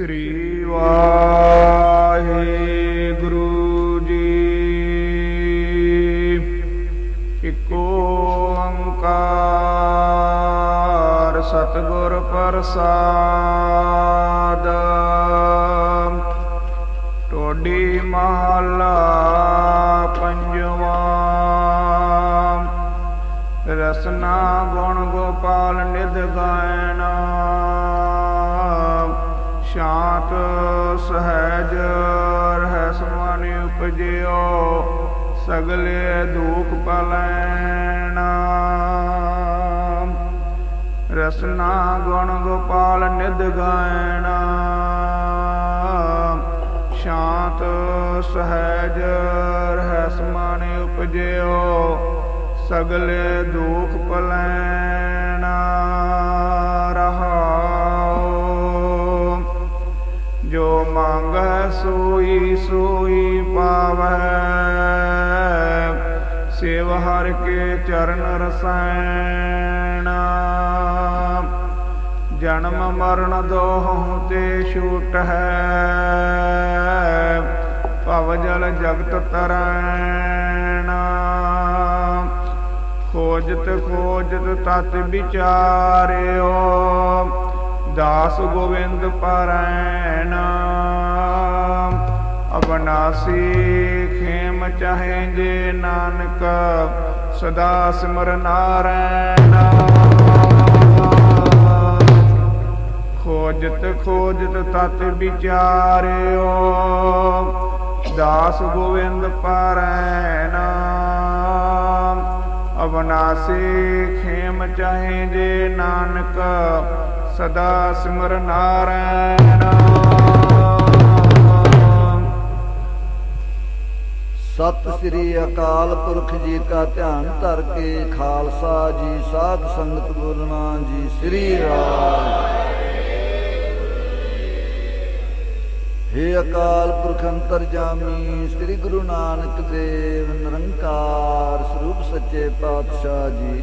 ਸ੍ਰੀ ਵਾਹਿਗੁਰੂ ਜੀ। ਇਕੋ ਓੰਕਾਰ ਸਤਿਗੁਰ ਪ੍ਰਸਾਦ। ਟੋਡੀ ਮਹਲਾ ਪੰਜਵਾ। ਰਸਨਾ ਗੁਣ ਗੋਪਾਲ ਨਿਧ ਗਾਇਨਾ। ਸ਼ਾਂਤ ਸਹਿਜ ਰਹਿ ਸਮਾਨਿ ਉਪਜਿਓ, ਸਗਲੇ ਦੁਖ ਪਲੈਣਾ। ਰਸਨਾ ਗੁਣ ਗੋਪਾਲ ਨਿਧ ਗਾਇਣਾ। ਸ਼ਾਂਤ ਸਹਿਜ ਰਹਿ ਸਮਾਨਿ ਉਪਜਿਓ, ਸਗਲੇ ਦੁਖ ਪਲੈਣਾ। ਮੰਗੈ ਸੋਈ ਸੋਈ ਪਾਵੈ ਸੇਵ ਹਰ ਕੇ ਚਰਨ ਰਸੈਣ ਜਨਮ ਮਰਨ ਦੋਹੋਂ ਤੇ ਛੂਟ ਹੈ ਭਵ ਜਲ ਜਗਤ ਤਰੈਣਾ। ਖੋਜਤ ਖੋਜਤ ਤਤ ਵਿਚਾਰਿਓ। ਦਾਸ ਗੋਵਿੰਦ ਪਰੈਣ। ਅਬਨਾਸੀ ਖੇਮ ਚਾਹੇ ਜੇ ਨਾਨਕ, ਸਦਾ ਸਿਮਰ ਨਾਰਾਇਣ। ਖੋਜਤ ਖੋਜਤ ਤਤ ਵਿਚਾਰਿਓ, ਦਾਸ ਗੋਵਿੰਦ ਪਰੈਣ। ਅਬਨਾਸੀ ਖੇਮ ਚਾਹੇ ਜੇ ਨਾਨਕ ਸਦਾ ਸਿਮਰ ਨਾਰਾਇਣ। ਸਤਿ ਸ੍ਰੀ ਅਕਾਲ ਪੁਰਖ ਜੀ ਕਾ ਧਿਆਨ ਧਰ ਕੇ ਖਾਲਸਾ ਜੀ, ਸਾਧ ਸੰਗਤ ਬੋਲਣਾ ਜੀ, ਸ੍ਰੀ ਰਾਮ। ਹੇ ਅਕਾਲ ਪੁਰਖ ਅੰਤਰਜਾਮੀ, ਸ੍ਰੀ ਗੁਰੂ ਨਾਨਕ ਦੇਵ, ਨਿਰੰਕਾਰ ਸਰੂਪ ਸੱਚੇ ਪਾਤਸ਼ਾਹ ਜੀ।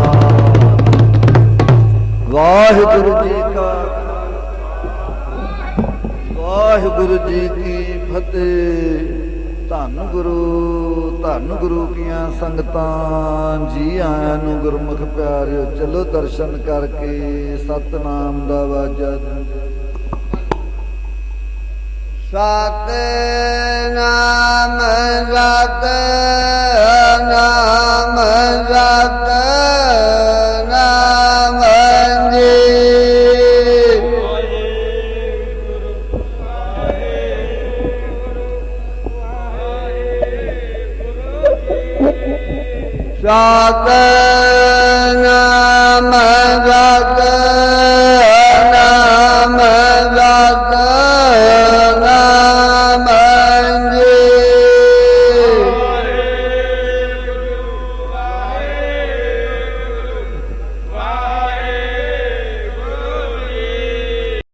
ਵਾਹਿਗੁਰੂ ਜੀ ਕਾ ਵਾਹਿਗੁਰੂ ਜੀ ਕੀ ਫਤਿਹ। ਧੰਨ ਗੁਰੂ ਧੰਨ ਗੁਰੂ ਕੀਆਂ ਸੰਗਤਾਂ, ਜੀ ਆਇਆਂ ਨੂੰ ਗੁਰਮੁਖ ਪਿਆਰਿਓ, ਚਲੋ ਦਰਸ਼ਨ ਕਰਕੇ ਸਤਨਾਮ ਦਾ ਵਾਜਾ ਸਤਨਾਮ ਸਤਨਾਮ ਸਤਨਾਮ। ਸਤਨਾਮ ਸਤਨਾਮ ਸਤਨਾਮ